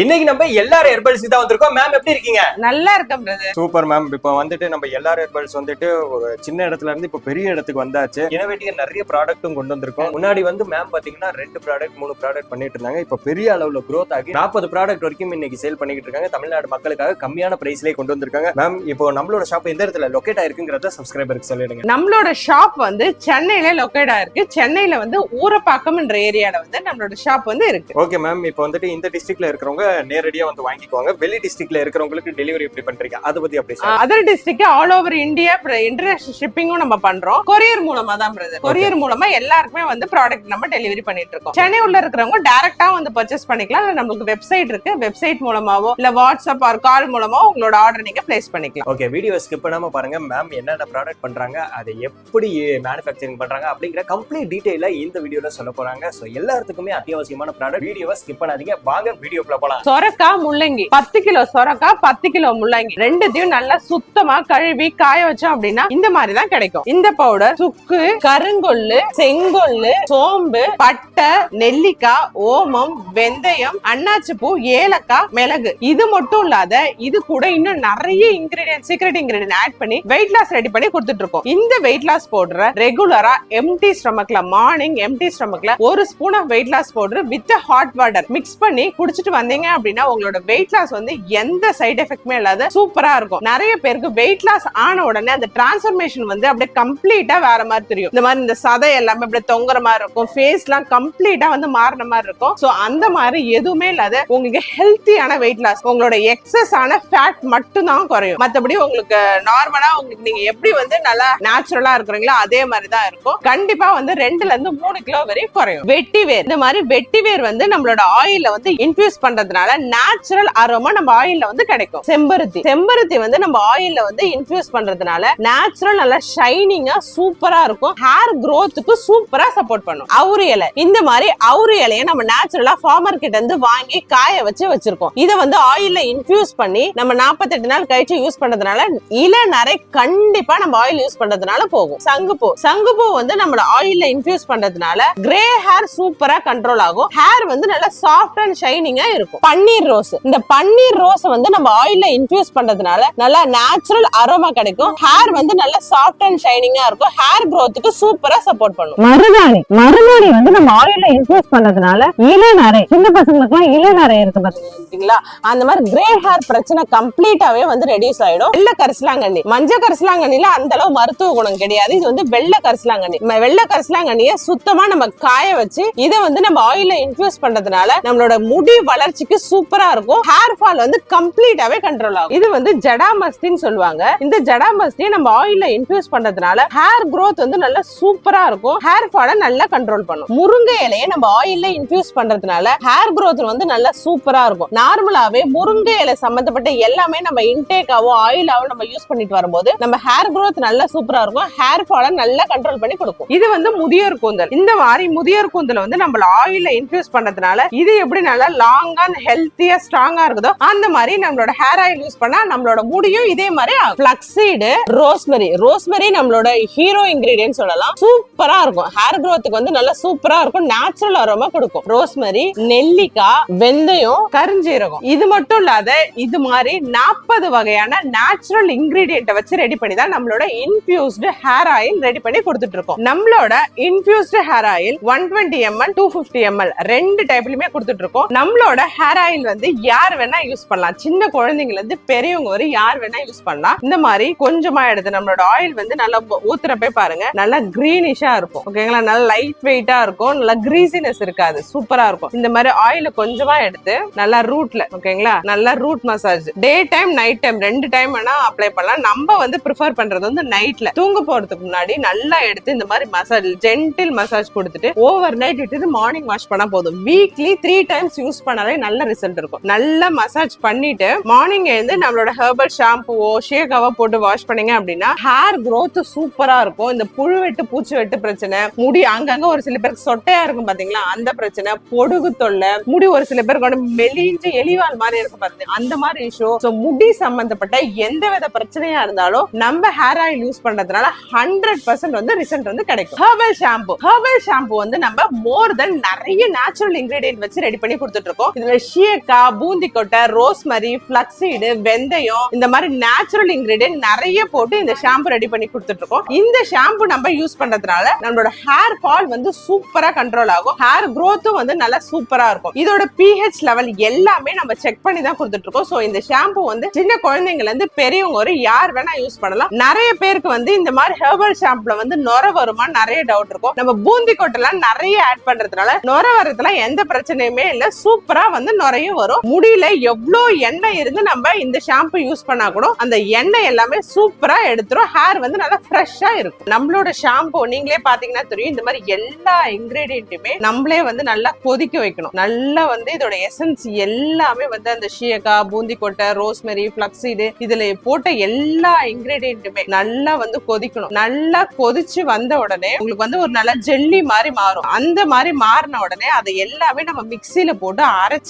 இன்னைக்கு நம்ம எல்லாரும் ஹெர்பல்ஸ் தான் வந்திருக்கோம். மேம் எப்படி இருக்கீங்க? நல்லா இருக்கேன் பிரதர் சூப்பர் மேம் இப்போ வந்துட்டு நம்ம எல்லாரும் ஹெர்பல்ஸ் வந்துட்டு ஒரு சின்ன இடத்துல இருந்து இப்போ பெரிய இடத்துக்கு வந்தாச்சு. இனோவேட்டிவ் நிறைய ப்ராடக்ட்டும் கொண்டு வந்திருக்கோம். முன்னாடி வந்து மேம் பாத்தீங்கன்னா ரெண்டு ப்ராடக்ட் மூணு ப்ராடக்ட் பண்ணிட்டு இருந்தாங்க. இப்போ பெரிய அளவுல growth ஆகி நாற்பது ப்ராடக்ட் வரைக்கும் இன்னைக்கு சேல் பண்ணிட்டு இருக்காங்க. தமிழ்நாடு மக்களுக்காக கம்மியான பிரைஸ்லேயே கொண்டு வந்திருக்காங்க. மேம் இப்போ நம்மளோட ஷாப் எந்த இடத்துல லொக்கேட் ஆயிருக்குங்கிறத சப்ஸ்கிரைபருக்கு சொல்லிடுங்க. நம்மளோட ஷாப் வந்து சென்னையில லொக்கேட் ஆயிருக்கு. சென்னையில வந்து ஊரப்பாக்கம்ன்ற ஏரியால வந்து நம்மளோட ஷாப் வந்து இருக்கு. ஓகே மேம் இப்போ வந்துட்டு இந்த டிஸ்ட்ரிக்ட்ல இருக்கிறவங்க நேரடியா வந்து வாங்கிக்குவாங்க. வெளி டிஸ்ட்ரிக்ட்ல இருக்கிறவங்களுக்கு டெலிவரி எப்படி பண்றீங்க? அதை பத்தி அப்படி other district all over India international ஷிப்பிங்கும் நம்ம பண்றோம். கொரியர் மூலமா தான் பிரதர் கொரியர் மூலமா எல்லாருக்குமே வந்து ப்ராடக்ட் நம்ம டெலிவரி பண்ணிட்டு இருக்கோம். சென்னை உள்ள இருக்கிறவங்க டைரக்டா வந்து பர்ச்சேஸ் பண்ணிக்கலாம். இல்ல நம்மளுக்கு வெப்சைட் இருக்கு. வெப்சைட் மூலமாவோ இல்ல வாட்ஸ்அப் ஆர் கால் மூலமா உங்களோட ஆர்டர் நீங்க பிளேஸ் பண்ணிக்கலாம். ஓகே வீடியோ ஸ்கிப் பண்ணாம பாருங்க. மேம் என்னென்ன ப்ராடக்ட் பண்றாங்க அதை எப்படி மேனுஃபேக்சரிங் பண்றாங்க அப்படிங்கிற கம்ப்ளீட் டீடைல இந்த வீடியோல சொல்ல போறாங்க. ஸோ எல்லாத்துக்குமே அத்தியாவசியமான ப்ராடக்ட் வீடியோவை ஸ்கிப் பண்ணாதீங்க. வாங்க வீடியோக்குள்ள போலாம். சொரக்கா முள்ளங்கி. பத்து கிலோ சொரக்கா பத்து கிலோ முள்ளங்கி. ரெண்டுத்தையும் நல்லா சுத்தமா கழுவி காய வச்சோம் அப்படின்னா இந்த மாதிரி தான் கிடைக்கும். இந்த பவுடர் சுக்கு கருங்கொல்லு செங்கொல்லு சோம்பு பட்டை நெல்லிக்காய் ஓமம் வெந்தயம் அண்ணாச்சி பூ ஏலக்காய் மிளகு. இது மட்டும் இல்லாத இது கூட இன்னும் நிறைய இன்கிரீடியன்ட் சீக்ரெட் இன்கிரீடியன்ட் ஆட் பண்ணி வெயிட் லாஸ் ரெடி பண்ணி கொடுத்துட்டு இருக்கோம். இந்த வெயிட் லாஸ் பவுடரை ரெகுலரா எம்டி ஸ்டமக்ல மார்னிங் எம்டி ஸ்டமக்ல ஒரு spoon of weight loss powder with hot water mix பண்ணி குடிச்சிட்டு வந்தீங்க அப்படின்னா உங்களோட வெயிட் லாஸ் வந்து எந்த சைடு எஃபெக்ட்மே இல்லாத சூப்பரா இருக்கும். நிறைய பேருக்கு வெயிட் லாஸ் ஆன உடனே அந்த டிரான்ஸ்ஃபர்மேஷன் வந்து அப்படியே கம்ப்ளீட்டா வேற மாதிரி தெரியும். இந்த மாதிரி இந்த சதை எல்லாமே அப்படியே தொங்குற மாதிரி இருக்கும். ஃபேஸ் எல்லாம் கம்ப்ளீட்டா வந்து மாறின மாதிரி இருக்கும். சோ அந்த மாதிரி எதுவுமே இல்லாத உங்களுக்கு ஹெல்த்தியான வெயிட் லாஸ் உங்களோட எக்ஸஸ் ஆன ஃபேட் மட்டும் தான் குறையும். மத்தபடி உங்களுக்கு நார்மலா உங்களுக்கு நீங்க எப்படி வந்து நல்லா நேச்சுரலா இருக்கிறீங்களோ அதே மாதிரி தான் இருக்கும். கண்டிப்பா வந்து ரெண்டுல இருந்து மூணு கிலோ வரை குறையும். வெட்டி வேர் இந்த மாதிரி வெட்டி வேர் வந்து நம்மளோட ஆயில்ல வந்து இன்ஃபியூஸ் இருக்கிறதுனால நேச்சுரல் அரோமா நம்ம ஆயில்ல வந்து கிடைக்கும். செம்பருத்தி. செம்பருத்தி வந்து நம்ம ஆயில்ல வந்து இன்ஃபியூஸ் பண்றதுனால நேச்சுரல் நல்லா ஷைனிங்கா சூப்பரா இருக்கும். ஹேர் க்ரோத்துக்கு சூப்பரா சப்போர்ட் பண்ணும். அவுரி இலை. இந்த மாதிரி அவுரி இலையை நம்ம நேச்சுரலா ஃபார்மர் கிட்ட இருந்து வாங்கி காய வச்சு வச்சிருக்கோம். இதை வந்து ஆயில்ல இன்ஃபியூஸ் பண்ணி நம்ம 48 நாள் கழிச்சு யூஸ் பண்றதுனால நிறைய கண்டிப்பா நம்ம ஆயில் யூஸ் பண்றதுனால போகும். சங்குப்பூ சங்குப்பூ வந்து நம்மள ஆயில்ல இன்ஃபியூஸ் பண்றதுனால கிரே ஹேர் சூப்பரா கண்ட்ரோல் ஆகும். ஹேர் வந்து நல்லா சாஃப்ட் அண்ட் ஷைனிங்கா இருக்கும். பன்னீர் ரோஸ். இந்த பன்னீர் ரோஸ் வந்து நம்ம ஆயில்ல இன்ஃபியூஸ் பண்றதுனால நல்லா நேச்சுரல் அரோமா கிடைக்கும். ஹேர் வந்து நல்லா சாஃப்ட் அண்ட் ஷைனிங்கா இருக்கும். ஹேர் growthக்கு சூப்பரா சப்போர்ட் பண்ணும். மருதாணி. மருதாணி வந்து நம்ம ஆயில்ல இன்ஃபியூஸ் பண்ணதுனால இளநரை சின்ன பசங்களுக்கு எல்லாம் இளநரை இருக்கு பாத்தீங்களா அந்த மாதிரி கிரே ஹேர் பிரச்சனை கம்ப்ளீட்டாவே வந்து ரெடியூஸ் ஆயிடும். வெள்ளை கரிசலாங்கண்ணி. மஞ்ச கரிசலாங்கண்ணில அந்த அளவு மருத்துவ குணம் கிடையாது. இது வந்து வெள்ளை கரிசலாங்கண்ணி. வெள்ளை கரிசலாங்கண்ணிய சுத்தமா நம்ம காய வச்சு இதை வந்து நம்ம ஆயில இன்ஃபியூஸ் பண்றதுனால நம்மளோட முடி வளர்ச்சிக்கு சூப்பரா இருக்கும். ஹேர் ஃபால் வந்து கம்ப்ளீட்டாவே கண்ட்ரோல் ஆகும். இது வந்து ஜடாமஸ்தின்னு சொல்லுவாங்க. இந்த ஜடாமஸ்தியை நம்ம ஆயில இன்ஃபியூஸ் பண்றதுனால ஹேர் க்ரோத் வந்து நல்லா சூப்பரா இருக்கும். ஹேர் ஃபாலை நல்லா கண்ட்ரோல் பண்ணும். முருங்கை இலையை நம்ம ஆயில்ல இன்ஃபியூஸ் பண்றதுனால ஹேர் க்ரோத் வந்து நல்லா சூப்பரா இருக்கும். நார்மலாவே முருங்கை இலை சம்பந்தப்பட்ட எல்லாமே நம்ம இன்டேக்காவோ ஆயிலாவோ நம்ம யூஸ் பண்ணிட்டு வரும்போது நம்ம ஹேர் க்ரோத் நல்லா சூப்பரா இருக்கும். ஹேர் ஃபாலை நல்லா கண்ட்ரோல் பண்ணி கொடுக்கும். இது வந்து முதியோர் கூந்தல். இந்த மாதிரி முதியோர் கூந்தல் வந்து நம்ம ஆயில இன்ஃபியூஸ் பண்றதுனால இது எப்படி நல்லா லாங்கா ஹெல்த்தியா ஸ்ட்ராங்கா இருக்குதோ அந்த மாதிரி நம்மளோட ஹேர் ஆயில் யூஸ் பண்ணா நம்மளோட முடியும் இதே மாதிரி பிளக்ஸீடு ரோஸ்மெரி ரோஸ்மெரி நம்மளோட ஹீரோ இன்கிரீடியன்ட் சொல்லலாம். சூப்பரா இருக்கும். ஹேர் க்ரோத்துக்கு வந்து நல்லா சூப்பரா இருக்கும். நேச்சுரல் அரோமா கொடுக்கும். ரோஸ்மெரி நெல்லிக்காய் வெந்தயம் கரிஞ்சீரகம். இது மட்டும் இல்லாத இது மாதிரி நாற்பது வகையான நேச்சுரல் இன்கிரீடியன்ட்டை வச்சு ரெடி பண்ணி தான் நம்மளோட இன்ஃபியூஸ்டு ஹேர் ஆயில் ரெடி பண்ணி கொடுத்துட்டு இருக்கோம். நம்மளோட infused hair oil one twenty ml two fifty ml ரெண்டு டைப்லயுமே கொடுத்துட்டு இருக்கோம். நம்மளோட ஹேர் ஆயில் வந்து யார் வேணா யூஸ் பண்ணலாம். சின்ன குழந்தைங்கள இருந்து பெரியவங்க வரை யார் வேணா யூஸ் பண்ணலாம். இந்த மாதிரி கொஞ்சமா எடுத்து நம்மளோட ஆயில் வந்து நல்லா ஊத்துறப்பே பாருங்க நல்லா கிரீனிஷா இருக்கும். ஓகேங்களா நல்லா லைட் வெயிட்டா இருக்கும். நல்லா கிரீசினஸ் இருக்காது. சூப்பரா இருக்கும். இந்த மாதிரி ஆயில கொஞ்சமா எடுத்து நல்லா ரூட்ல ஓகேங்களா நல்லா root massage day time night time ரெண்டு டைம் வேணா அப்ளை பண்ணலாம். நம்ம வந்து ப்ரிஃபர் பண்றது வந்து நைட்ல தூங்க போறதுக்கு முன்னாடி நல்லா எடுத்து இந்த மாதிரி மசாஜ் ஜென்டில் மசாஜ் கொடுத்துட்டு ஓவர் நைட் விட்டுட்டு மார்னிங் வாஷ் பண்ணா போதும். வீக்லி த்ரீ டைம்ஸ் யூஸ் பண்ணாலே நல்ல ரிசல்ட் இருக்கும். நல்லா மசாஜ் பண்ணிட்டு மார்னிங் எழுந்து நம்மளோட ஹெர்பல் ஷாம்புவோ ஷேகாவோ போட்டு வாஷ் பண்ணீங்க அப்படின்னா ஹேர் க்ரோத் சூப்பரா இருக்கும். இந்த புழு வெட்டு பூச்சி வெட்டு பிரச்சனை முடி அங்கங்க ஒரு சில பேருக்கு சொட்டையா இருக்கும் பாத்தீங்களா? அந்த பிரச்சனை பொடுகு தொல்லை முடி ஒரு சில பேருக்கு வந்து மெலிஞ்சு எலிவால் மாதிரி இருக்கும் பாத்தீங்க அந்த மாதிரி இஷ்யூ ஸோ முடி சம்பந்தப்பட்ட எந்த வித பிரச்சனையா இருந்தாலும் நம்ம ஹேர் ஆயில் யூஸ் பண்றதுனால ஹண்ட்ரட் பர்சன்ட் வந்து ரிசல்ட் வந்து கிடைக்கும். ஹெர்பல் ஷாம்பு ஹெர்பல் ஷாம்பு வந்து நம்ம மோர் தென் நிறைய நேச்சுரல் இன்கிரீடியன்ட் வச்சு ரெடி பண்ணி கொடுத்துட்டு இருக்கோம். இதுல ஷியக்காய் பூந்தி கொட்டை ரோஸ்மரி ஃபிளக்ஸீடு வெந்தயம் இந்த மாதிரி நேச்சுரல் இன்கிரீடியன்ட் நிறைய போட்டு இந்த ஷாம்பு ரெடி பண்ணி கொடுத்துட்டு இருக்கோம் இந்த ஷாம்பு நம்ம யூஸ் பண்றதுனால நம்மளோட ஹேர் ஃபால் வந்து சூப்பரா கண்ட்ரோல் ஆகும். ஹேர் க்ரோத்தும் வந்து நல்லா சூப்பரா இருக்கும். இதோட பிஹெச் லெவல் எல்லாமே நம்ம செக் பண்ணி தான் கொடுத்துட்டு இருக்கோம் ஸோ இந்த ஷாம்பு வந்து சின்ன குழந்தைங்கல இருந்து பெரியவங்க ஒரு யார் வேணா யூஸ் பண்ணலாம். நிறைய பேருக்கு வந்து இந்த மாதிரி ஹெர்பல் ஷாம்புல வந்து நொர வருமா நிறைய டவுட் இருக்கும். நம்ம பூந்தி கொட்டெல்லாம் நிறைய ஆட் பண்றதுனால நொர வரதுல எந்த பிரச்சனையுமே இல்லை. சூப்பரா வந்து நுரையும் வரும். முடியல எவ்வளோ எண்ணெய் இருந்து நம்ம இந்த ஷாம்பு யூஸ் பண்ணா கூட அந்த எண்ணெய் எல்லாமே சூப்பரா எடுத்துரும். ஹேர் வந்து நல்லா ஃப்ரெஷ்ஷா இருக்கும். நம்மளோட ஷாம்பு நீங்களே பாத்தீங்கன்னா தெரியும் இந்த மாதிரி எல்லா இன்கிரீடியன்ட்டுமே நம்மளே வந்து நல்லா கொதிக்க வைக்கணும். நல்லா வந்து இதோட எசன்ஸ் எல்லாமே வந்து அந்த ஷியக்காய் பூந்தி கொட்டை ரோஸ்மெரி இது இதுல போட்ட எல்லா இன்கிரீடியன்ட்டுமே நல்லா வந்து கொதிக்கணும். நல்லா கொதிச்சு வந்த உடனே உங்களுக்கு வந்து ஒரு நல்ல ஜெல்லி மாதிரி மாறும். அந்த மாதிரி மாறின உடனே அதை எல்லாமே நம்ம மிக்சியில போட்டு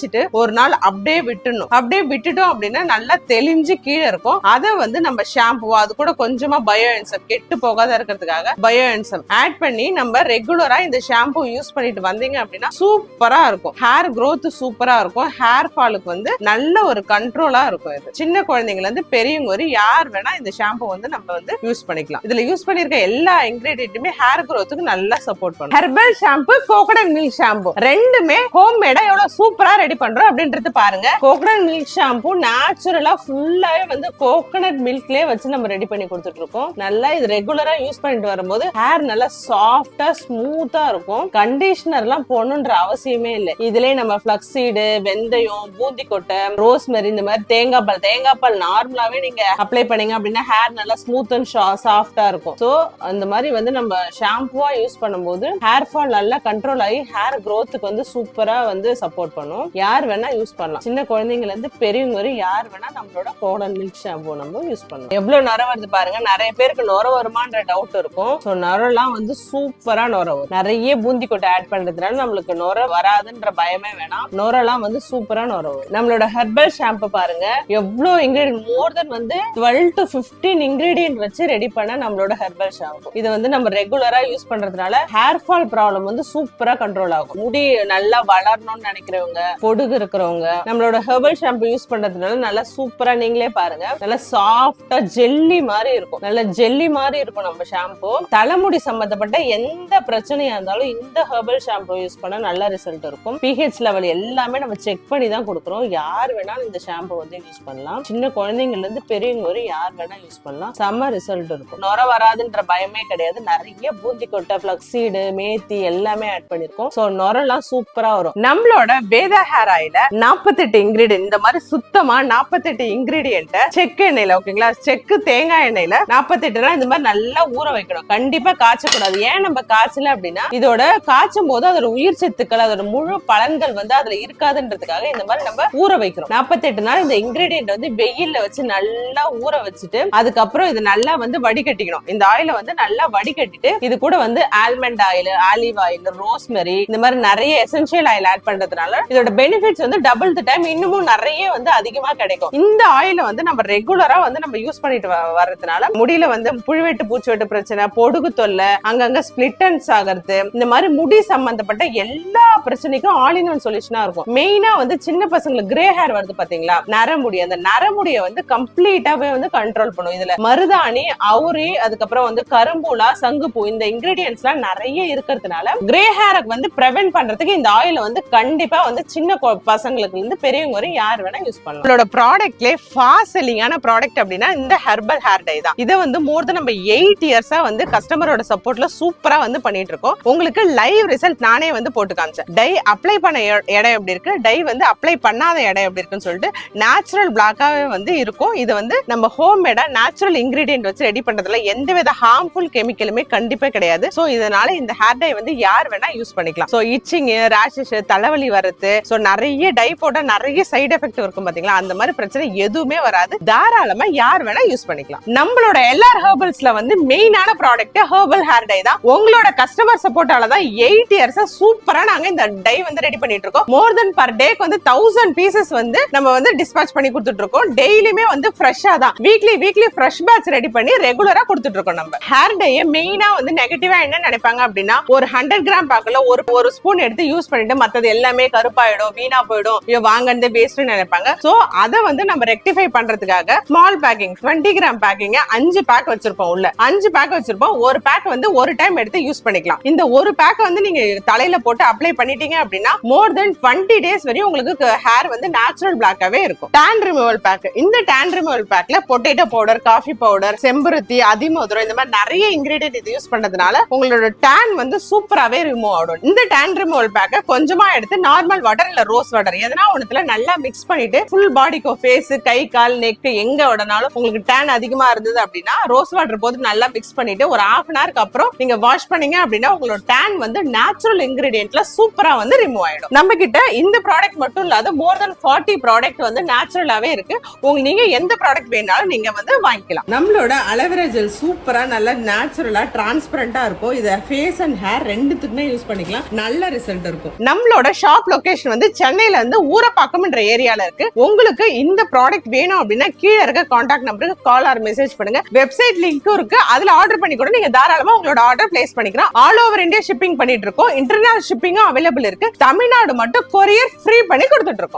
வச்சுட்டு ஒரு நாள் அப்படியே விட்டுணும் அப்படியே விட்டுட்டோம் அப்படின்னா நல்லா தெளிஞ்சு கீழே இருக்கும். அதை வந்து நம்ம ஷாம்பு அது கூட கொஞ்சமா பயோ என்சம் கெட்டு போகாத இருக்கிறதுக்காக பயோ என்சம் ஆட் பண்ணி நம்ம ரெகுலரா இந்த ஷாம்பு யூஸ் பண்ணிட்டு வந்தீங்க அப்படின்னா சூப்பரா இருக்கும். ஹேர் க்ரோத் சூப்பரா இருக்கும். ஹேர் ஃபாலுக்கு வந்து நல்ல ஒரு கண்ட்ரோலா இருக்கும் இது. சின்ன குழந்தைங்கல இருந்து பெரியவங்க ஒரு யார் வேணா இந்த ஷாம்பு வந்து நம்ம வந்து யூஸ் பண்ணிக்கலாம். இதுல யூஸ் பண்ணிருக்க எல்லா இன்கிரீடியன்ட்டுமே ஹேர் க்ரோத்துக்கு நல்லா சப்போர்ட் பண்ணும். Herbal shampoo coconut milk shampoo ரெண்டுமே ஹோம் மேடா எவ்வளவு சூப்பரா ரெடி பண்றோம் அப்படின்றது பாருங்க. கோகனட் மில்க் ஷாம்பு நேச்சுரலா ஃபுல்லாவே வந்து கோகனட் மில்க்லயே வச்சு நம்ம ரெடி பண்ணி கொடுத்துட்டு இருக்கோம் நல்லா இது ரெகுலரா யூஸ் பண்ணிட்டு வரும்போது ஹேர் நல்லா சாஃப்டா ஸ்மூத்தா இருக்கும். கண்டிஷனர் எல்லாம் போடணுன்ற அவசியமே இல்லை. இதுலயே நம்ம பிளக்ஸீடு வெந்தயம் பூந்தி கொட்டை ரோஸ்மெரி இந்த மாதிரி தேங்காய் பால் தேங்காய் பால் நார்மலாவே நீங்க அப்ளை பண்ணீங்க அப்படின்னா ஹேர் நல்லா ஸ்மூத் அண்ட் சாஃப்டா இருக்கும். சோ அந்த மாதிரி வந்து நம்ம ஷாம்புவா யூஸ் பண்ணும்போது ஹேர் ஃபால் நல்லா கண்ட்ரோல் ஆகி ஹேர் க்ரோத்துக்கு வந்து சூப்பரா வந்து சப்போர்ட் பண்ணும். யார் வேணா யூஸ் பண்ணலாம். சின்ன குழந்தைங்கல இருந்து பெரியவங்க வரை யார் வேணா நம்மளோட கோடன் மில்க் ஷாம்பு நம்ம யூஸ் பண்ணலாம். எவ்வளவு நுர வருது பாருங்க. நிறைய பேருக்கு நுர வருமான்ற டவுட் இருக்கும். ஸோ நுரெல்லாம் வந்து சூப்பரா நுர வரும். நிறைய பூந்தி கொட்டை ஆட் பண்றதுனால நம்மளுக்கு நுர வராதுன்ற பயமே வேணாம். நுரெல்லாம் வந்து சூப்பரா நுர வரும். நம்மளோட ஹெர்பல் ஷாம்பு பாருங்க. எவ்வளவு இன்கிரீடியன் மோர் தென் வந்து டுவெல் டு பிப்டீன் இன்கிரீடியன்ட் வச்சு ரெடி பண்ண நம்மளோட ஹெர்பல் ஷாம்பு இது வந்து நம்ம ரெகுலரா யூஸ் பண்றதுனால ஹேர் ஃபால் ப்ராப்ளம் வந்து சூப்பரா கண்ட்ரோல் ஆகும். முடி நல்லா வளரணும்னு நினைக்கிறவங்க பொடுகு இருக்கிறவங்க நம்மளோட ஹெர்பல் ஷாம்பு யூஸ் பண்றதுனால நல்லா சூப்பரா நீங்களே பாருங்க. நல்லா சாஃப்டா ஜெல்லி மாதிரி இருக்கும். நல்ல ஜெல்லி மாதிரி இருக்கும் நம்ம ஷாம்பு தலைமுடி சம்பந்தப்பட்ட எந்த பிரச்சனையா இருந்தாலும் இந்த ஹெர்பல் ஷாம்பு யூஸ் பண்ண நல்ல ரிசல்ட் இருக்கும். பிஹெச் லெவல் எல்லாமே நம்ம செக் பண்ணி தான் கொடுக்குறோம். யார் வேணாலும் இந்த ஷாம்பு வந்து யூஸ் பண்ணலாம். சின்ன குழந்தைங்கள்ல இருந்து பெரியவங்க வரை யார் வேணா யூஸ் பண்ணலாம். செம்ம ரிசல்ட் இருக்கும். நுர வராதுன்ற பயமே கிடையாது. நிறைய பூந்தி கொட்டை பிளக்ஸீடு மேத்தி எல்லாமே ஆட் பண்ணிருக்கோம். சோ நுரெல்லாம் சூப்பரா வரும். நம்மளோட வேதா ஹேர் ஆயில நாற்பத்தெட்டு இன்கிரீடியன் இந்த மாதிரி சுத்தமா நாற்பத்தெட்டு இன்கிரீடியன்ட்ட செக்கு எண்ணெயில ஓகேங்களா செக்கு தேங்காய் எண்ணெயில நாற்பத்தெட்டுனா இந்த மாதிரி நல்லா ஊற வைக்கணும். கண்டிப்பா காய்ச்சக்கூடாது. ஏன் நம்ம காய்ச்சல அப்படின்னா இதோட காய்ச்சும் போது அதோட உயிர் சத்துக்கள் அதோட முழு பலன்கள் வந்து அதுல இருக்காதுன்றதுக்காக இந்த மாதிரி நம்ம ஊற வைக்கிறோம். நாற்பத்தெட்டு நாள் இந்த இன்கிரீடியன்ட் வந்து வெயில்ல வச்சு நல்லா ஊற வச்சுட்டு அதுக்கப்புறம் இது நல்லா வந்து வடிகட்டிக்கணும். இந்த ஆயில வந்து நல்லா வடிகட்டிட்டு இது கூட வந்து almond oil olive oil rosemary இந்த மாதிரி நிறைய எசென்ஷியல் ஆயில் ஆட் பண்றதுனால இதோட பெனிஃபிட்ஸ் வந்து டபுள் தி டைம் இன்னமும் நிறைய வந்து அதிகமா கிடைக்கும். இந்த ஆயில வந்து நம்ம ரெகுலரா வந்து நம்ம யூஸ் பண்ணிட்டு வ- வர்றதுனால முடியில வந்து புழுவெட்டு பூச்சுவெட்டு பிரச்சனை பொடுகு தொல்லை அங்கங்க ஸ்பிளிட்டன்ஸ் ஆகிறது இந்த மாதிரி முடி சம்பந்தப்பட்ட எல்லா பிரச்சனைக்கும் ஆல் இன் ஒன் சொல்யூஷனா இருக்கும். மெயினா வந்து சின்ன பசங்களுக்கு கிரே ஹேர் வருது பாத்தீங்களா? நரமுடி அந்த நரமுடிய வந்து கம்ப்ளீட்டாவே வந்து கண்ட்ரோல் பண்ணும். இதுல மருதாணி அவுரி அதுக்கப்புறம் வந்து கரும்பூலா சங்குப்பூ இந்த இன்கிரீடியன்ஸ் எல்லாம் நிறைய இருக்கிறதுனால கிரே ஹேருக்கு வந்து ப்ரிவென்ட் பண்றதுக்கு இந்த ஆயில் வந்து கண்டிப்பா வந்து சின்ன பசங்களுக்கு இருந்து பெரியவங்க வரை யார் வேணா யூஸ் பண்ணலாம். நம்மளோட ப்ராடக்ட்ல ஃபாஸ்ட் செல்லிங்கான ப்ராடக்ட் அப்படின்னா இந்த ஹெர்பல் ஹேர் டை தான். இதை வந்து மோர் தென் நம்ம எயிட் இயர்ஸா வந்து கஸ்டமரோட சப்போர்ட்ல சூப்பரா வந்து பண்ணிட்டு இருக்கோம். உங்களுக்கு லைவ் ரிசல்ட் நானே வந்து போட்டு காமிச்சேன். டை அப்ளை பண்ண இடம் எப்படி இருக்கு? டை வந்து அப்ளை பண்ணாத இடம் எப்படி இருக்குன்னு சொல்லிட்டு நேச்சுரல் பிளாக்காவே வந்து இருக்கும். இது வந்து நம்ம ஹோம் மேடா நேச்சுரல் இன்கிரீடியன்ட் வச்சு ரெடி பண்றதுல எந்த வித ஹார்ம்ஃபுல் கெமிக்கலுமே கண்டிப்பா கிடையாது. ஸோ இதனால இந்த ஹேர் டை வந்து யார் வேணா யூஸ் பண்ணிக்கலாம். சோ இச்சிங் ரேஷஸ் தலைவலி வர்றது ஸோ நிறைய நிறைய டை போட்டா நிறைய சைடு எஃபெக்ட் இருக்கும் பாத்தீங்களா? அந்த மாதிரி பிரச்சனை எதுவுமே வராது. தாராளமா யார் வேணா யூஸ் பண்ணிக்கலாம். நம்மளோட எல்ஆர் ஹெர்பல்ஸ்ல வந்து மெயினான ப்ராடக்ட் ஹெர்பல் ஹேர் டை தான். உங்களோட கஸ்டமர் சப்போர்ட்டால தான் எயிட் இயர்ஸ் சூப்பரா நாங்க இந்த டை வந்து ரெடி பண்ணிட்டு இருக்கோம். மோர் தென் பர் டேக்கு வந்து தௌசண்ட் பீசஸ் வந்து நம்ம வந்து டிஸ்பேச் பண்ணி கொடுத்துட்டு இருக்கோம். டெய்லியுமே வந்து ஃப்ரெஷ்ஷா தான். Weekly weekly fresh batch ready பண்ணி ரெகுலரா கொடுத்துட்டு இருக்கோம் நம்ம. ஹேர் டையை மெயினா வந்து நெகட்டிவா என்ன நினைப்பாங்க அப்படின்னா ஒரு ஹண்ட்ரட் கிராம் பாக்கல ஒரு ஒரு ஸ்பூன் எடுத்து யூஸ் பண்ணிட்டு மத்தது எல்லாமே கருப்பாயிடும் வீணா போயிடும். ஐயோ வாங்கினதே வேஸ்ட்னு நினைப்பாங்க. சோ அதை வந்து நம்ம ரெக்டிஃபை பண்றதுக்காக ஸ்மால் பேக்கிங் 20 கிராம் பேக்கிங் அஞ்சு பேக் வச்சிருப்போம் உள்ள. அஞ்சு பேக் வச்சிருப்போம். ஒரு பேக் வந்து ஒரு டைம் எடுத்து யூஸ் பண்ணிக்கலாம். இந்த ஒரு பேக் வந்து நீங்க தலையில போட்டு அப்ளை பண்ணிட்டீங்க அப்படின்னா மோர் தென் 20 டேஸ் வரையும் உங்களுக்கு ஹேர் வந்து நேச்சுரல் பிளாக்காவே இருக்கும். டேன் ரிமூவல் பேக் இந்த டேன் ரிமூவல் பேக்ல பொட்டேட்டோ பவுடர் காஃபி பவுடர் செம்பருத்தி அதிமதுரம் இந்த மாதிரி நிறைய இன்கிரீடியன்ட் இது யூஸ் பண்றதுனால உங்களோட டேன் வந்து சூப்பராகவே ரிமூவ் ஆகும் இந்த டேன் ரிமூவல் பேக்கை கொஞ்சமா எடுத்து நார்மல் வாட்டர் ரோஸ் வாட்டர் எதனா ஒண்ணுத்துல நல்லா மிக்ஸ் பண்ணிட்டு ஃபுல் பாடிக்கும் ஃபேஸ் கை கால் நெக் எங்க உடனாலும் உங்களுக்கு டேன் அதிகமா இருந்தது அப்படின்னா ரோஸ் வாட்டர் போது நல்லா மிக்ஸ் பண்ணிட்டு ஒரு ஹாஃப் அன் ஹவருக்கு அப்புறம் நீங்க வாஷ் பண்ணீங்க அப்படின்னா உங்களோட டேன் வந்து நேச்சுரல் இன்கிரீடியன்ட்ல சூப்பரா வந்து ரிமூவ் ஆயிடும். நம்ம கிட்ட இந்த ப்ராடக்ட் மட்டும் இல்லாத மோர் தென் ஃபார்ட்டி ப்ராடக்ட் வந்து நேச்சுரலாவே இருக்கு. உங்களுக்கு நீங்க எந்த ப்ராடக்ட் வேணாலும் நீங்க வந்து வாங்கிக்கலாம். நம்மளோட அலோவேரா ஜெல் சூப்பரா நல்லா நேச்சுரலா டிரான்ஸ்பரண்டா இருக்கும். இதை ஃபேஸ் அண்ட் ஹேர் ரெண்டுத்துக்குமே யூஸ் பண்ணிக்கலாம். நல்ல ரிசல்ட் இருக்கும். நம்மளோட ஷாப் லொகேஷன் வந்து சென்னையில இருந்து ஊரப்பாக்கம்ன்ற ஏரியால இருக்கு. உங்களுக்கு இந்த ப்ராடக்ட் வேணும் அப்படின்னா கீழே இருக்க கான்டாக்ட் நம்பருக்கு கால் ஆர் மெசேஜ் பண்ணுங்க. வெப்சைட் லிங்க்கும் இருக்கு. அதுல ஆர்டர் பண்ணி கூட நீங்க தாராளமா உங்களோட ஆர்டர் பிளேஸ் பண்ணிக்கலாம். ஆல் ஓவர் இந்தியா ஷிப்பிங் பண்ணிட்டு இருக்கோம். இன்டர்நேஷனல் ஷிப்பிங்கும் அவைலபிள் இருக்கு. தமிழ்நாடு மட்டும் கொரியர் ஃப்ரீ பண்ணி கொடுத்துட்டு இருக்கோம்.